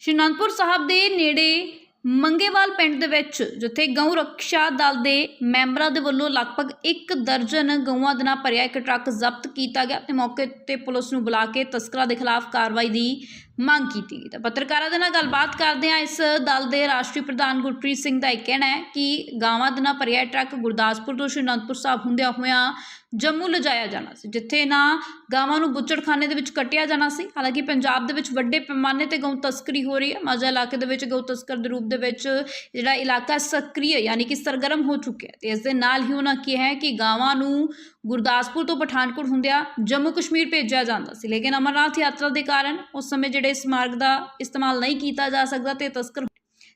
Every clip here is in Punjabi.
ਸ਼੍ਰੀ ਅਨੰਦਪੁਰ ਸਾਹਿਬ ਦੇ ਨੇੜੇ ਮੰਗੇਵਾਲ ਪਿੰਡ ਦੇ ਵਿੱਚ, ਜਿੱਥੇ ਗਊ ਰੱਖਿਆ ਦਲ ਦੇ ਮੈਂਬਰਾਂ ਦੇ ਵੱਲੋਂ ਲਗਭਗ 1 ਦਰਜਨ ਗਊਆਂ ਦੇ ਨਾਲ ਭਰਿਆ ਇੱਕ ਟਰੱਕ ਜ਼ਬਤ ਕੀਤਾ ਗਿਆ। ਤੇ ਮੌਕੇ ਤੇ ਪੁਲਿਸ ਨੂੰ ਬੁਲਾ ਕੇ ਤਸਕਰਾਂ ਦੇ ਖਿਲਾਫ ਕਾਰਵਾਈ ਦੀ ਮੰਗ ਕੀਤੀ ਗਈ ਤਾਂ ਪੱਤਰਕਾਰਾਂ ਦੇ ਨਾਲ ਗੱਲਬਾਤ ਕਰਦੇ ਆ ਇਸ ਦਲ ਦੇ ਰਾਸ਼ਟਰੀ ਪ੍ਰਧਾਨ ਗੁਰਪ੍ਰੀਤ ਸਿੰਘ ਦਾ ਇਹ ਕਹਿਣਾ ਹੈ ਕਿ ਗਾਵਾਂ ਦੇ ਨਾਲ ਭਰਿਆ ਟਰੱਕ ਗੁਰਦਾਸਪੁਰ ਤੋਂ ਸ਼੍ਰੀ ਅਨੰਦਪੁਰ ਸਾਹਿਬ ਹੁੰਦਿਆਂ ਹੋਇਆਂ ਜੰਮੂ ਲਿਜਾਇਆ ਜਾਣਾ ਸੀ, ਜਿੱਥੇ ਨਾ ਗਾਵਾਂ ਨੂੰ ਬੁੱਚੜਖਾਨੇ ਦੇ ਵਿੱਚ ਕੱਟਿਆ ਜਾਣਾ ਸੀ। ਹਾਲਾਂਕਿ ਪੰਜਾਬ ਦੇ ਵਿੱਚ ਵੱਡੇ ਪੈਮਾਨੇ ਤੇ ਗਊ ਤਸਕਰੀ ਹੋ ਰਹੀ ਹੈ। ਮਾਝਾ ਇਲਾਕੇ ਦੇ ਵਿੱਚ ਗਊ ਤਸਕਰ ਦੇ ਰੂਪ ਦੇ ਵਿੱਚ ਜਿਹੜਾ ਇਲਾਕਾ ਸਕਰੀय ਯਾਨੀ ਕਿ ਸਰਗਰਮ ਹੋ ਚੁੱਕਿਆ ਹੈ ਤੇ ਇਸ ਦੇ ਨਾਲ ਹੀ ਉਹਨਾਂ ਕਿਹਾ ਹੈ ਕਿ ਗਾਵਾਂ ਨੂੰ ਗੁਰਦਾਸਪੁਰ ਤੋਂ ਪਠਾਨਕੋਟ ਹੁੰਦਿਆਂ ਜੰਮੂ ਕਸ਼ਮੀਰ ਭੇਜਿਆ ਜਾਂਦਾ ਸੀ। ਲੇਕਿਨ ਅਮਰਨਾਥ ਯਾਤਰਾ ਦੇ ਕਾਰਨ ਉਸ ਸਮੇਂ ਜਿਹੜੇ ਇਸ ਮਾਰਗ ਦਾ ਇਸਤੇਮਾਲ ਨਹੀਂ ਕੀਤਾ ਜਾ ਸਕਦਾ ਤੇ ਤਸਕਰ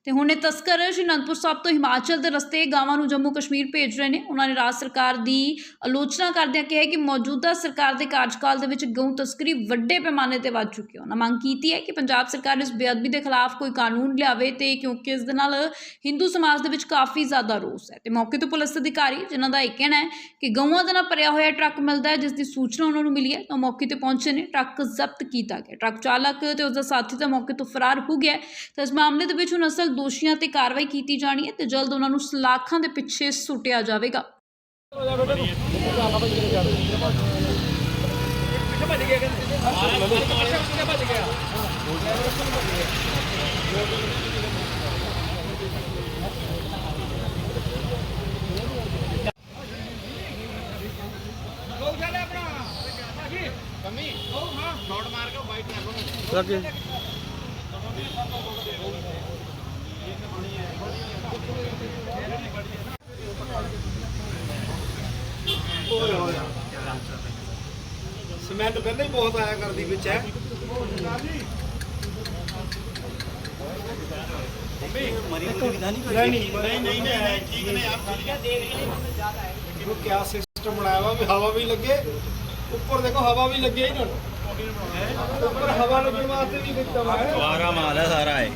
ਤੇ ਹੁਣ ਇਹ ਤਸਕਰ ਸ਼੍ਰੀ ਅਨੰਦਪੁਰ ਸਾਹਿਬ ਤੋਂ ਹਿਮਾਚਲ ਦੇ ਰਸਤੇ ਗਾਵਾਂ ਨੂੰ ਜੰਮੂ ਕਸ਼ਮੀਰ ਭੇਜ ਰਹੇ ਨੇ। ਉਹਨਾਂ ਨੇ ਰਾਜ ਸਰਕਾਰ ਦੀ ਆਲੋਚਨਾ ਕਰਦਿਆਂ ਕਿਹਾ ਕਿ ਮੌਜੂਦਾ ਸਰਕਾਰ ਦੇ ਕਾਰਜਕਾਲ ਦੇ ਵਿੱਚ ਗਊ ਤਸਕਰੀ ਵੱਡੇ ਪੈਮਾਨੇ ਤੇ ਵੱਧ ਚੁੱਕੀ ਹੈ। ਉਹਨਾਂ ਮੰਗ ਕੀਤੀ ਹੈ ਕਿ ਪੰਜਾਬ ਸਰਕਾਰ ਇਸ ਬੇਅਦਬੀ ਦੇ ਖਿਲਾਫ ਕੋਈ ਕਾਨੂੰਨ ਲਿਆਵੇ ਤੇ ਕਿਉਂਕਿ ਇਸ ਦੇ ਨਾਲ ਹਿੰਦੂ ਸਮਾਜ ਦੇ ਵਿੱਚ ਕਾਫੀ ਜ਼ਿਆਦਾ ਰੋਸ ਹੈ। ਤੇ ਮੌਕੇ ਤੋਂ ਪੁਲਿਸ ਅਧਿਕਾਰੀ, ਜਿਨ੍ਹਾਂ ਦਾ ਇਹ ਕਹਿਣਾ ਹੈ ਕਿ ਗਊਆਂ ਦੇ ਨਾਲ ਭਰਿਆ ਹੋਇਆ ਟਰੱਕ ਮਿਲਦਾ ਹੈ, ਜਿਸ ਦੀ ਸੂਚਨਾ ਉਹਨਾਂ ਨੂੰ ਮਿਲੀ ਹੈ, ਤਾਂ ਮੌਕੇ ਤੇ ਪਹੁੰਚੇ ਨੇ। ਟਰੱਕ ਜ਼ਬਤ ਕੀਤਾ ਗਿਆ। ਟਰੱਕ ਚਾਲਕ ਤੇ ਉਸ ਦਾ ਸਾਥੀ ਤਾਂ ਮੌਕੇ ਤੋਂ ਫਰਾਰ ਹੋ ਗਿਆ ਤਾਂ ਇਸ ਮਾਮਲੇ ਦੇ ਵਿੱਚ ਹੁਣ ਅਸਲ ਦੋਸ਼ੀਆਂ ਤੇ ਕਾਰਵਾਈ ਕੀਤੀ ਜਾਣੀ ਹੈ ਤੇ ਜਲਦ ਉਹਨਾਂ ਨੂੰ ਸਲਾਖਾਂ ਦੇ ਪਿੱਛੇ ਸੁੱਟਿਆ ਜਾਵੇਗਾ। ਸਮੈਲ ਪਹਿਲਾਂ ਹੀ ਬਹੁਤ ਆਇਆ ਕਰਦੀ ਵਿੱਚ ਹੈ। ਨਹੀਂ ਨਹੀਂ ਨਹੀਂ ਨਹੀਂ ਠੀਕ ਨੇ ਆਪ ਠੀਕ ਹੈ ਦੇਖ ਰਹੇ ਨੇ ਕਿਆ ਸਿਸਟਮ ਬਣਾਇਆ ਵਾ ਵੀ ਹਵਾ ਵੀ ਲੱਗੇ ਉੱਪਰ ਦੇਖੋ ਹਵਾ ਵੀ ਲੱਗੇ ਇਹਨਾਂ ਨੂੰ। ਉੱਪਰ ਹਵਾ ਲੱਗਣ ਵਾਸਤੇ ਵੀ ਦਿੱਤਾ ਵਾ। ਹੈ ਸਾਰਾ ਮਾਲ ਹੈ ਸਾਰਾ ਹੈ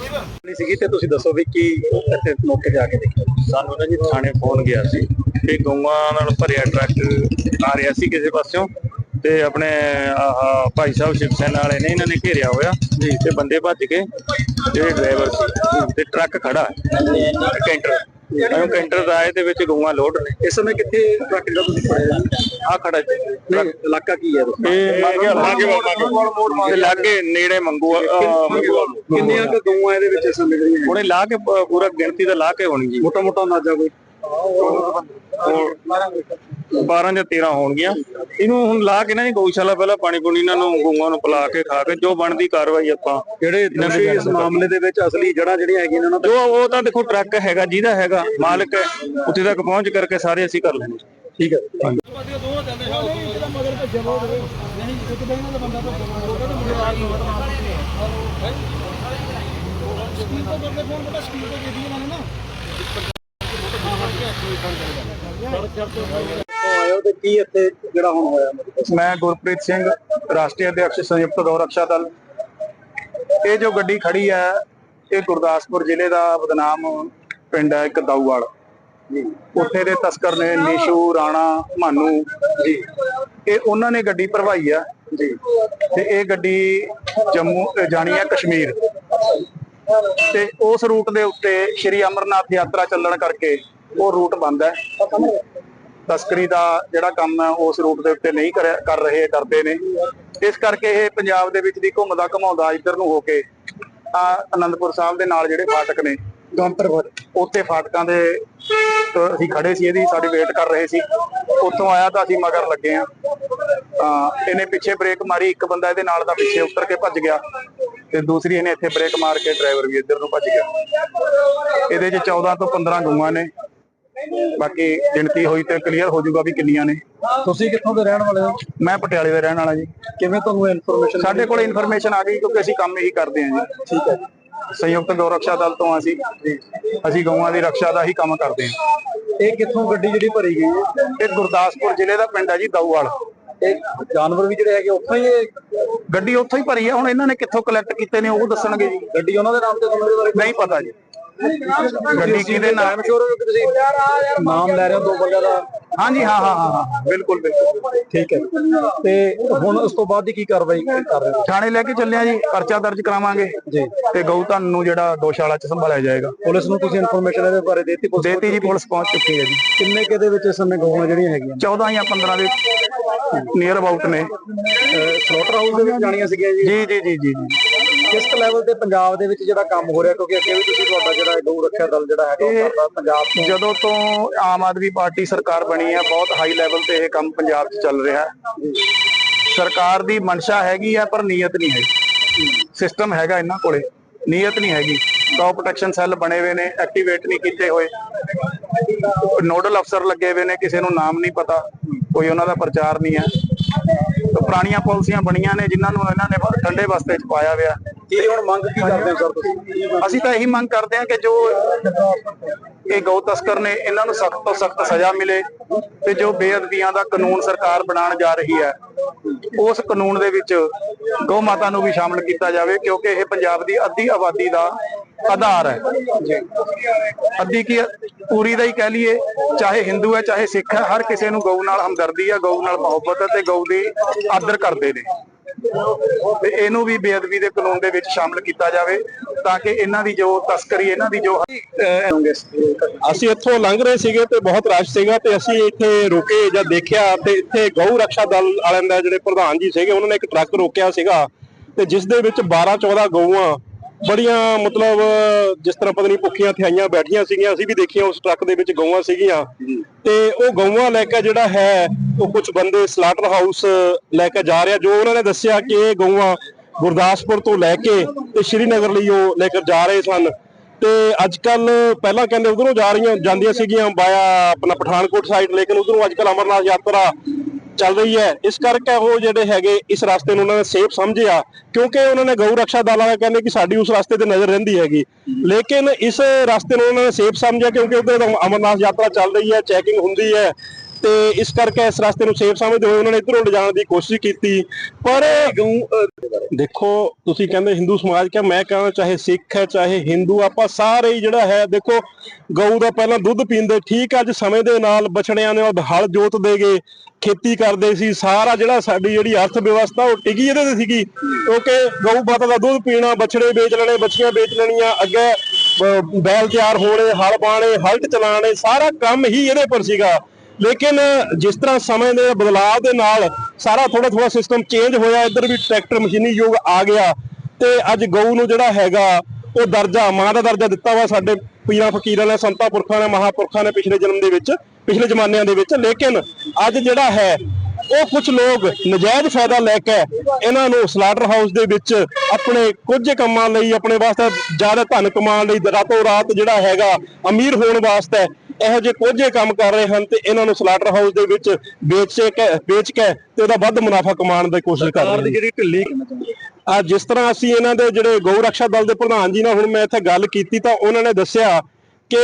ਨਹੀਂ ਸੀਗੀ ਤੇ ਤੁਸੀਂ ਦੱਸੋ ਵੀ ਕੀ ਇੱਥੇ ਮੌਕੇ ਆ ਕੇ ਦੇਖਿਆ? ਸਾਨੂੰ ਨਾ ਜੀ ਥਾਣੇ ਫੋਨ ਗਿਆ ਸੀ ਕਿ ਗਊਆਂ ਨਾਲ ਭਰਿਆ ਟਰੱਕ ਆ ਰਿਹਾ ਸੀ ਕਿਸੇ ਪਾਸਿਓਂ ਤੇ ਆਪਣੇ ਆਹ ਭਾਈ ਸਾਹਿਬ ਸ਼ਿਵ ਸੈਨਾ ਵਾਲੇ ਨੇ ਇਹਨਾਂ ਨੇ ਘੇਰਿਆ ਹੋਇਆ ਤੇ ਬੰਦੇ ਭੱਜ ਗਏ ਜਿਹੜੇ ਡਰਾਈਵਰ ਸੀ ਤੇ ਟਰੱਕ ਖੜਾ ਹੈ। ਕੈਂਟਰ ਉਹ ਕੈਂਟਰ ਦਾ ਆਏ ਦੇ ਵਿੱਚ ਗਊਆਂ ਲੋਡ ਨੇ। ਇਸ ਸਮੇਂ ਕਿੱਥੇ ਟਰੱਕ ਜਿਹੜਾ ਤੁਸੀਂ ਫੜਿਆ ਜੀ? ਆ ਖੜਾ ਜੀ ਨਹੀਂ, ਇਲਾਕਾ ਕੀ ਹੈ ਇਹ ਲਾਗੇ ਲਾਗੇ ਨੇੜੇ ਮੰਗੂ ਕਿੰਨੀਆਂ ਕੁ ਗਊਆਂ ਇਹਦੇ ਵਿੱਚ ਇਸ ਸਮੇਂ ਜਿਹੜੀਆਂ ਉਹਨੇ ਲਾ ਕੇ ਪ- ਪੂਰਾ ਗਿਣਤੀ ਦਾ ਲਾ ਕੇ ਹੋਣੀ ਜੀ। ਮੋਟਾ ਮੋਟਾ ਅੰਦਾਜ਼ਾ ਕੋਈ? 12 ਜਾਂ 13 ਹੋਣਗੀਆਂ। ਇਹਨੂੰ ਹੁਣ ਲਾ ਕੇ ਨਾ ਜੀ ਗਊਸ਼ਾਲਾ ਪਹਿਲਾਂ ਪਾਣੀ ਪੂਣੀ ਇਹਨਾਂ ਨੂੰ ਗਊਆਂ ਨੂੰ ਪਿਲਾ ਕੇ ਖਾ ਕੇ ਜੋ ਬਣਦੀ ਕਾਰਵਾਈ ਆਪਾਂ ਜਿਹੜੇ ਇਸ ਮਾਮਲੇ ਦੇ ਵਿੱਚ ਅਸਲੀ ਜੜ੍ਹਾਂ ਜਿਹੜੀਆਂ ਹੈਗੀਆਂ ਨੇ ਉਹਨਾਂ ਦਾ ਜੋ ਉਹ ਤਾਂ ਦੇਖੋ ਟਰੱਕ ਹੈਗਾ ਜਿਹਦਾ ਹੈਗਾ ਮਾਲਕ ਹੈ ਉੱਥੇ ਤੱਕ ਪਹੁੰਚ ਕਰਕੇ ਸਾਰੇ ਅਸੀਂ ਕਰ ਲੈਣੇ ਠੀਕ ਹੈ ਆਇਓ ਤੇ ਕੀ ਇੱਥੇ ਜਿਹੜਾ ਹੁਣ ਹੋਇਆ? ਮੈਨੂੰ ਦੱਸੋ। ਮੈਂ ਗੁਰਪ੍ਰੀਤ ਸਿੰਘ ਰਾਸ਼ਟਰੀ ਅਧਿਕਸ਼ ਸੰਯੁਕਤ ਗਊ ਰੱਖਿਆ ਦਲ। ਇਹ ਜੋ ਗੱਡੀ ਖੜੀ ਹੈ ਇਹ ਗੁਰਦਾਸਪੁਰ ਜ਼ਿਲ੍ਹੇ ਦਾ ਬਦਨਾਮ ਪਿੰਡ ਹੈ ਇੱਕ ਦਾਊਵਾਲ। ਉੱਥੇ ਦੇ ਤਸਕਰ ਨੇ ਨੀਸ਼ੂ ਰਾਣਾ ਮਾਨੂ। ਜੀ। ਇਹ ਉਹਨਾਂ ਨੇ ਗੱਡੀ ਭਰਵਾਈ ਆ। ਜੀ। ਤੇ ਇਹ ਗੱਡੀ ਜੰਮੂ ਜਾਣੀ ਹੈ ਕਸ਼ਮੀਰ। ਤੇ ਉਸ ਰੂਟ ਦੇ ਉੱਤੇ ਸ਼੍ਰੀ ਅਮਰਨਾਥ ਯਾਤਰਾ ਚੱਲਣ ਕਰਕੇ ਉਹ ਰੂਟ ਬੰਦ ਹੈ। ਤਸਕਰੀ ਦਾ ਜਿਹੜਾ ਕੰਮ ਹੈ ਉਸ ਰੂਟ ਦੇ ਉੱਤੇ ਨਹੀਂ ਕਰ ਰਹੇ ਡਰਦੇ ਨੇ। ਇਸ ਕਰਕੇ ਇਹ ਪੰਜਾਬ ਦੇ ਵਿੱਚ ਦੀ ਘੁੰਮਦਾ ਘਮਾਉਂਦਾ ਇੱਧਰ ਨੂੰ ਹੋ ਕੇ ਆ ਆਨੰਦਪੁਰ ਸਾਹਿਬ ਦੇ ਨਾਲ ਜਿਹੜੇ ਫਾਟਕ ਨੇ ਗੰਪਰਪੁਰ ਉੱਥੇ ਫਾਟਕਾਂ ਦੇ ਅਸੀਂ ਖੜੇ ਸੀ ਇਹਦੀ ਸਾਡੀ ਵੇਟ ਕਰ ਰਹੇ ਸੀ। ਉੱਥੋਂ ਆਇਆ ਤਾਂ ਅਸੀਂ ਮਗਰ ਲੱਗੇ ਆ ਇਹਨੇ ਪਿੱਛੇ ਬ੍ਰੇਕ ਮਾਰੀ ਇੱਕ ਬੰਦਾ ਇਹਦੇ ਨਾਲ ਦਾ ਪਿੱਛੇ ਉੱਤਰ ਕੇ ਭੱਜ ਗਿਆ। ਤੇ ਦੂਸਰੀ ਇਹਨੇ ਇੱਥੇ ਬ੍ਰੇਕ ਮਾਰ ਕੇ ਡਰਾਈਵਰ ਵੀ ਇੱਧਰ ਨੂੰ ਭੱਜ ਗਿਆ। ਇਹਦੇ 'ਚ 14 ਤੋਂ 15 ਗਊਆਂ ਨੇ। ਬਾਕੀ ਗਿਣਤੀ ਹੋਈ ਤੇ ਕਲੀਅਰ ਹੋ ਜਾਊਗਾ ਵੀ ਕਿੰਨੀਆਂ ਨੇ। ਤੁਸੀਂ ਕਿੱਥੋਂ ਦੇ ਰਹਿਣ ਵਾਲੇ ਹੋ? ਮੈਂ ਪਟਿਆਲੇ ਦਾ ਰਹਿਣ ਵਾਲਾ ਜੀ। ਕਿਵੇਂ ਤੁਹਾਨੂੰ ਇਨਫੋਰਮੇਸ਼ਨ ਸਾਡੇ ਕੋਲ ਇਨਫੋਰਮੇਸ਼ਨ ਆ ਗਈ ਕਿਉਂਕਿ ਅਸੀਂ ਕੰਮ ਇਹੀ ਕਰਦੇ ਹਾਂ ਜੀ। ਠੀਕ ਹੈ ਸੰਯੁਕਤ ਗਊ ਰੱਖਿਆ ਦਲ ਤੋਂ ਅਸੀਂ ਅਸੀਂ ਗਊਆਂ ਦੀ ਰੱਖਿਆ ਦਾ ਹੀ ਕੰਮ ਕਰਦੇ ਹਾਂ। ਇਹ ਕਿੱਥੋਂ ਗੱਡੀ ਜਿਹੜੀ ਭਰੀ ਗਈ ਹੈ? ਇਹ ਗੁਰਦਾਸਪੁਰ ਜ਼ਿਲ੍ਹੇ ਦਾ ਪਿੰਡ ਹੈ ਜੀ ਦਊਵਾਲ। ਇਹ ਜਾਨਵਰ ਵੀ ਜਿਹੜੇ ਹੈਗੇ ਉੱਥੋਂ ਹੀ ਗੱਡੀ ਉੱਥੋਂ ਹੀ ਭਰੀ ਆ ਹੁਣ ਇਹਨਾਂ ਨੇ ਕਿੱਥੋਂ ਕਲੈਕਟ ਕੀਤੇ ਨੇ ਉਹ ਦੱਸਣਗੇ ਜੀ। ਗੱਡੀ ਉਹਨਾਂ ਦੇ ਨਾਮ ਤੇ ਤੁਹਾਨੂੰ ਨਹੀਂ ਪਤਾ ਜੀ। ਗੱਡੀ ਕਿਹਦੇ ਨਾਲ? ਮਸ਼ਹੂਰ ਹੋ ਕਿ ਤੁਸੀਂ ਨਾਮ ਲੈ ਰਹੇ ਹੋ ਦੋ ਬੰਦਿਆਂ ਦਾ? ਹਾਂਜੀ ਹਾਂ ਹਾਂ ਹਾਂ ਹਾਂ। ਬਿਲਕੁਲ ਬਿਲਕੁਲ ਠੀਕ ਹੈ। ਤੇ ਹੁਣ ਉਸ ਤੋਂ ਬਾਅਦ ਦੀ ਕੀ ਕਾਰਵਾਈ ਕਰ ਰਹੇ ਹੋ? ਥਾਣੇ ਲੈ ਕੇ ਚੱਲਿਆ ਜੀ ਪਰਚਾ ਦਰਜ ਕਰਾਵਾਂਗੇ। ਜੀ। ਤੇ ਗਊ ਧਨ ਨੂੰ ਜਿਹੜਾ ਦੋਸ਼ਾਲਾ ਚ ਸੰਭਾਲਿਆ ਜਾਏਗਾ। ਪੁਲਿਸ ਨੂੰ ਤੁਸੀਂ ਇਨਫੋਰਮੇਸ਼ਨ ਇਹਦੇ ਬਾਰੇ ਦੇਤੀ ਪੁਲਿਸ ਦੇਤੀ ਜੀ ਪੁਲਿਸ ਪਹੁੰਚ ਚੁੱਕੀ ਹੈ ਜੀ। ਕਿੰਨੇ ਕਿਹਦੇ ਵਿੱਚ ਇਸ ਸਮੇਂ ਗਊਆਂ ਜਿਹੜੀਆਂ ਹੈਗੀਆਂ? 14 ਜਾਂ 15 ਦੇ ਨੀਅਰ ਅਬਾਊਟ ਨੇ। ਸਲੋਟਰ ਹਾਊਸ ਦੇ ਵਿੱਚ ਜਾਣੀਆਂ ਸੀਗੀਆਂ ਜੀ ਜੀ ਜੀ ਜੀ ਜੀ। ਕਿਸ ਲੈਵਲ ਤੇ ਪੰਜਾਬ ਦੇ ਵਿੱਚ ਜਿਹੜਾ ਕੰਮ ਹੋ ਰਿਹਾ? ਕਿਉਂਕਿ ਅੱਗੇ ਵੀ ਤੁਸੀਂ ਤੁਹਾਡਾ ਜਿਹੜਾ ਗਊ ਰੱਖਿਆ ਦਲ ਜਿਹੜਾ ਹੈਗਾ ਉਹ ਕਰਦਾ ਪੰਜਾਬ ਤੋਂ। ਜਦੋਂ ਤੋਂ ਆਮ ਆਦਮੀ ਪਾਰਟੀ ਸਰਕਾਰ ਬਣੀ ਹੈ ਬਹੁਤ ਹਾਈ ਲੈਵਲ ਤੇ ਇਹ ਕੰਮ ਪੰਜਾਬ 'ਚ ਚੱਲ ਰਿਹਾ ਹੈ। ਸਰਕਾਰ ਦੀ ਮਨਸ਼ਾ ਹੈਗੀ ਆ ਪਰ ਨੀਅਤ ਨਹੀਂ ਹੈਗੀ। ਸਿਸਟਮ ਹੈਗਾ ਇਹਨਾਂ ਕੋਲੇ ਨੀਅਤ ਨਹੀਂ ਹੈਗੀ। ਕੌ ਪ੍ਰੋਟੈਕਸ਼ਨ ਸੈੱਲ ਬਣੇ ਹੋਏ ਨੇ ਐਕਟੀਵੇਟ ਨਹੀਂ ਕੀਤੇ ਹੋਏ। ਨੋਡਲ ਅਫਸਰ ਲੱਗੇ ਹੋਏ ਨੇ ਕਿਸੇ ਨੂੰ ਨਾਮ ਨਹੀਂ ਪਤਾ ਕੋਈ ਉਹਨਾਂ ਦਾ ਪ੍ਰਚਾਰ ਨਹੀਂ ਹੈ। ਪੁਰਾਣੀਆਂ ਪਾਲਿਸੀਆਂ ਬਣੀਆਂ ਨੇ ਜਿਨ੍ਹਾਂ ਨੂੰ ਇਹਨਾਂ ਨੇ ਠੰਡੇ ਬਸਤੇ 'ਚ ਪਾਇਆ ਹੋਇਆ। ਕੀ ਹੁਣ ਮੰਗ ਕੀ ਕਰਦੇ ਹੋ ਸਰ ਤੁਸੀਂ? ਅਸੀਂ ਤਾਂ ਇਹੀ ਮੰਗ ਕਰਦੇ ਹਾਂ ਕਿ ਜੋ ਇਹ ਗਊ ਤਸਕਰ ਨੇ, ਇਹਨਾਂ ਨੂੰ ਸਖਤ ਤੋਂ ਸਖਤ ਸਜ਼ਾ ਮਿਲੇ ਤੇ ਜੋ ਬੇਅਦਬੀਆਂ ਦਾ ਕਾਨੂੰਨ ਸਰਕਾਰ ਬਣਾਉਣ ਜਾ ਰਹੀ ਹੈ, ਉਸ ਕਾਨੂੰਨ ਦੇ ਵਿੱਚ ਗਊ ਮਾਤਾ ਨੂੰ ਵੀ ਸ਼ਾਮਲ ਕੀਤਾ ਜਾਵੇ ਕਿਉਂਕਿ ਇਹ ਪੰਜਾਬ ਦੀ ਅੱਧੀ ਆਬਾਦੀ ਦਾ ਆਧਾਰ ਹੈ। ਅੱਧੀ ਕੀ ਪੂਰੀ ਦਾ ਹੀ ਕਹਿ ਲਈਏ, ਚਾਹੇ ਹਿੰਦੂ ਹੈ, ਚਾਹੇ ਸਿੱਖ ਹੈ, ਹਰ ਕਿਸੇ ਨੂੰ ਗਊ ਨਾਲ ਹਮਦਰਦੀ ਹੈ, ਗਊ ਨਾਲ ਮੁਹੱਬਤ ਹੈ ਤੇ ਗਊ ਦੀ ਆਦਰ ਕਰਦੇ ਨੇ। ਤੇ ਇਹਨੂੰ ਵੀ ਬੇਅਦਬੀ ਦੇ ਕਾਨੂੰਨ ਦੇ ਵਿੱਚ ਸ਼ਾਮਲ ਕੀਤਾ ਜਾਵੇ ਤਾਂ ਕਿ ਇਹਨਾਂ ਦੀ ਜੋ ਤਸਕਰੀ, ਇਹਨਾਂ ਦੀ ਜੋ ਅਸੀਂ ਇੱਥੋਂ ਲੰਘ ਰਹੇ ਸੀਗੇ ਤੇ ਬਹੁਤ ਰਸ਼ ਸੀਗਾ ਤੇ ਅਸੀਂ ਇੱਥੇ ਰੁਕੇ ਜਾਂ ਦੇਖਿਆ ਤੇ ਇੱਥੇ ਗਊ ਰੱਖਿਆ ਦਲ ਵਾਲਿਆਂ ਦਾ ਜਿਹੜੇ ਪ੍ਰਧਾਨ ਜੀ ਸੀਗੇ, ਉਹਨਾਂ ਨੇ ਇੱਕ ਟਰੱਕ ਰੋਕਿਆ ਸੀਗਾ ਤੇ ਜਿਸ ਦੇ ਵਿੱਚ 12 14 ਗਊਆਂ ਬੜੀਆਂ ਮਤਲਬ ਜਿਸ ਤਰ੍ਹਾਂ ਪਤਾ ਨਹੀਂ ਭੁੱਖੀਆਂ ਥਿਆਈਆਂ ਬੈਠੀਆਂ ਸੀਗੀਆਂ ਅਸੀਂ ਵੀ ਦੇਖੀਆਂ ਉਸ ਟਰੱਕ ਦੇ ਵਿੱਚ ਗਊਆਂ ਸੀਗੀਆਂ। ਤੇ ਉਹ ਗਊਆਂ ਲੈ ਕੇ ਜਿਹੜਾ ਹੈ ਉਹ ਕੁਝ ਬੰਦੇ ਸਲਾਟਰ ਹਾਊਸ ਲੈ ਕੇ ਜਾ ਰਿਹਾ ਜੋ ਉਹਨਾਂ ਨੇ ਦੱਸਿਆ ਕਿ ਇਹ ਗਊਆਂ ਗੁਰਦਾਸਪੁਰ ਤੋਂ ਲੈ ਕੇ ਤੇ ਸ਼੍ਰੀਨਗਰ ਲਈ ਉਹ ਲੈ ਕੇ ਜਾ ਰਹੇ ਸਨ। ਤੇ ਅੱਜ ਕੱਲ ਪਹਿਲਾਂ ਕਹਿੰਦੇ ਉਧਰੋਂ ਜਾ ਰਹੀਆਂ ਜਾਂਦੀਆਂ ਸੀਗੀਆਂ ਬਾਇਆ ਆਪਣਾ ਪਠਾਨਕੋਟ ਸਾਈਡ ਲੇਕਿਨ ਉਧਰੋਂ ਅੱਜ ਕੱਲ ਅਮਰਨਾਥ ਯਾਤਰਾ ਚੱਲ ਰਹੀ ਹੈ। ਇਸ ਕਰਕੇ ਉਹ ਜਿਹੜੇ ਹੈਗੇ ਇਸ ਰਸਤੇ ਨੂੰ ਉਹਨਾਂ ਨੇ ਸੇਫ ਸਮਝਿਆ, ਕਿਉਂਕਿ ਉਹਨਾਂ ਨੇ ਗਊ ਰੱਖਿਆ ਦਲਾਂ ਦਾ ਕਹਿੰਦੇ ਕਿ ਸਾਡੀ ਉਸ ਰਸਤੇ ਤੇ ਨਜ਼ਰ ਰਹਿੰਦੀ ਹੈਗੀ। ਲੇਕਿਨ ਇਸ ਰਸਤੇ ਨੂੰ ਉਹਨਾਂ ਨੇ ਸੇਫ ਸਮਝਿਆ ਕਿਉਂਕਿ ਉਧਰ ਅਮਰਨਾਥ ਯਾਤਰਾ ਚੱਲ ਰਹੀ ਹੈ ਚੈਕਿੰਗ ਹੁੰਦੀ ਹੈ। ਤੇ ਇਸ ਕਰਕੇ ਇਸ ਰਸਤੇ ਨੂੰ ਸੇਫ ਸਮਝਦੇ ਹੋਏ ਉਹਨਾਂ ਨੇ ਇਧਰੋਂ ਲਿਜਾਣ ਦੀ ਕੋਸ਼ਿਸ਼ ਕੀਤੀ। ਪਰ ਦੇਖੋ ਤੁਸੀਂ ਕਹਿੰਦੇ ਹਿੰਦੂ ਸਮਾਜ ਕਿ ਮੈਂ ਕਹਿੰਦਾ ਚਾਹੇ ਸਿੱਖ ਹੈ ਚਾਹੇ ਹਿੰਦੂ ਆਪਾਂ ਸਾਰੇ ਹੀ ਜਿਹੜਾ ਹੈ ਦੇਖੋ ਗਊ ਦਾ ਪਹਿਲਾਂ ਦੁੱਧ ਪੀਂਦੇ ਠੀਕ ਅੱਜ ਸਮੇਂ ਦੇ ਨਾਲ ਬਛੜਿਆਂ ਦੇ ਹਲ ਜੋਤਦੇ ਗਏ ਖੇਤੀ ਕਰਦੇ ਸੀ ਸਾਰਾ ਜਿਹੜਾ ਸਾਡੀ ਜਿਹੜੀ ਅਰਥ ਵਿਵਸਥਾ ਉਹ ਟਿਕੀ ਇਹਦੇ ਤੇ ਸੀਗੀ। ਕਿਉਂਕਿ ਗਊ ਮਾਤਾ ਦਾ ਦੁੱਧ ਪੀਣਾ ਬਛੜੇ ਵੇਚ ਲੈਣੇ ਬੱਚੀਆਂ ਵੇਚ ਲੈਣੀਆਂ ਅੱਗੇ ਅਹ, ਬੈਲ ਤਿਆਰ ਹੋਣੇ ਹਲ ਪਾਣੇ ਹਲਟ ਚਲਾਣੇ ਸਾਰਾ ਕੰਮ ਹੀ ਇਹਦੇ ਪਰ ਸੀਗਾ। ਲੇਕਿਨ ਜਿਸ ਤਰ੍ਹਾਂ ਸਮੇਂ ਦੇ ਬਦਲਾਅ ਦੇ ਨਾਲ ਸਾਰਾ ਥੋੜਾ ਥੋੜਾ ਸਿਸਟਮ ਚੇਂਜ ਹੋਇਆ, ਇੱਧਰ ਵੀ ਟਰੈਕਟਰ ਮਸ਼ੀਨੀ ਯੁੱਗ ਆ ਗਿਆ ਤੇ ਅੱਜ ਗਊ ਨੂੰ ਜਿਹੜਾ ਹੈਗਾ, ਉਹ ਦਰਜਾ, ਮਾਂ ਦਾ ਦਰਜਾ ਦਿੱਤਾ ਵਾ ਸਾਡੇ ਪੀਰਾਂ ਫਕੀਰਾਂ ਨੇ, ਸੰਤਾਂ ਪੁਰਖਾਂ ਨੇ, ਮਹਾਪੁਰਖਾਂ ਨੇ ਪਿਛਲੇ ਜਨਮ ਦੇ ਵਿੱਚ, ਪਿਛਲੇ ਜ਼ਮਾਨਿਆਂ ਦੇ ਵਿੱਚ। ਲੇਕਿਨ ਅੱਜ ਜਿਹੜਾ ਹੈ, ਉਹ ਕੁਝ ਲੋਕ ਨਜਾਇਜ਼ ਫਾਇਦਾ ਲੈ ਕੇ ਇਹਨਾਂ ਨੂੰ ਸਲਾਟਰ ਹਾਊਸ ਦੇ ਵਿੱਚ ਆਪਣੇ ਕੁਝ ਕੰਮਾਂ ਲਈ, ਆਪਣੇ ਵਾਸਤੇ ਜ਼ਿਆਦਾ ਧਨ ਕਮਾਉਣ ਲਈ ਰਾਤੋਂ ਰਾਤ ਜਿਹੜਾ ਹੈਗਾ, ਅਮੀਰ ਹੋਣ ਵਾਸਤੇ ਇਹੋ ਜਿਹੇ ਕੋਝੇ ਕੰਮ ਕਰ ਰਹੇ ਹਨ ਤੇ ਇਹਨਾਂ ਨੂੰ ਸਲਾਟਰ ਹਾਊਸ ਦੇ ਵਿੱਚ ਵੇਚ ਕੇ ਵੇਚ ਕੇ ਤੇ ਉਹਦਾ ਵੱਧ ਮੁਨਾਫਾ ਕਮਾਉਣ ਦੀ ਕੋਸ਼ਿਸ਼ ਕਰ ਰਹੇ ਹਨ ਜਿਹੜੀ ਢਿੱਲੀ ਆ ਜਿਸ ਤਰ੍ਹਾਂ ਅਸੀਂ ਇਹਨਾਂ ਦੇ ਜਿਹੜੇ ਗਊ ਰੱਖਿਆ ਦਲ ਦੇ ਪ੍ਰਧਾਨ ਜੀ ਨਾਲ ਹੁਣ ਮੈਂ ਇੱਥੇ ਗੱਲ ਕੀਤੀ ਤਾਂ ਉਹਨਾਂ ਨੇ ਦੱਸਿਆ ਕਿ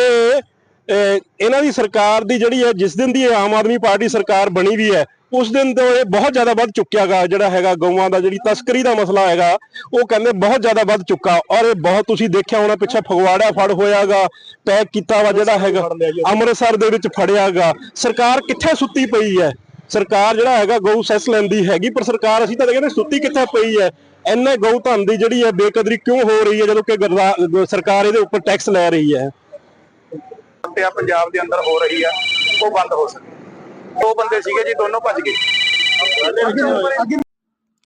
ਇਹਨਾਂ ਦੀ ਸਰਕਾਰ ਦੀ ਜਿਹੜੀ ਹੈ ਜਿਸ ਦਿਨ ਦੀ ਇਹ ਆਮ ਆਦਮੀ ਪਾਰਟੀ ਸਰਕਾਰ ਬਣੀ ਵੀ ਹੈ ਉਸ ਦਿਨ ਤੋਂ ਇਹ ਬਹੁਤ ਜ਼ਿਆਦਾ ਵੱਧ ਚੁੱਕਿਆ ਗਾ ਜਿਹੜਾ ਹੈਗਾ ਗਊਆਂ ਦਾ ਜਿਹੜੀ ਤਸਕਰੀ ਦਾ ਮਸਲਾ ਹੈਗਾ ਉਹ ਕਹਿੰਦੇ ਬਹੁਤ ਜ਼ਿਆਦਾ ਵੱਧ ਚੁੱਕਾ। ਔਰ ਇਹ ਬਹੁਤ ਤੁਸੀਂ ਦੇਖਿਆ ਹੋਣਾ ਪਿੱਛੇ ਫਗਵਾੜਾ ਫੜ ਹੋਇਆਗਾ ਪੈਕ ਕੀਤਾ ਵਾ ਜਿਹੜਾ ਹੈਗਾ ਅੰਮ੍ਰਿਤਸਰ ਦੇ ਵਿੱਚ ਫੜਿਆਗਾ ਸਰਕਾਰ ਕਿੱਥੇ ਸੁੱਤੀ ਪਈ ਹੈ? ਸਰਕਾਰ ਜਿਹੜਾ ਹੈਗਾ ਗਊ ਸੈਸ ਲੈਂਦੀ ਹੈਗੀ ਪਰ ਸਰਕਾਰ ਅਸੀਂ ਤਾਂ ਕਹਿੰਦੇ ਸੁੱਤੀ ਕਿੱਥੇ ਪਈ ਹੈ? ਇੰਨੇ ਗਊ ਧਨ ਦੀ ਜਿਹੜੀ ਹੈ ਬੇਕਦਰੀ ਕਿਉਂ ਹੋ ਰਹੀ ਹੈ ਜਦੋਂ ਕਿ ਸਰਕਾਰ ਇਹਦੇ ਉੱਪਰ ਟੈਕਸ ਲੈ ਰਹੀ ਹੈ? ਹੱਤਿਆ ਪੰਜਾਬ ਦੇ ਅੰਦਰ ਹੋ ਰਹੀ ਆ, ਉਹ ਬੰਦ ਹੋ ਸਕੇ। ਦੋ ਬੰਦੇ ਸੀਗੇ ਜੀ, ਦੋਨੋਂ ਭੱਜ ਗਏ।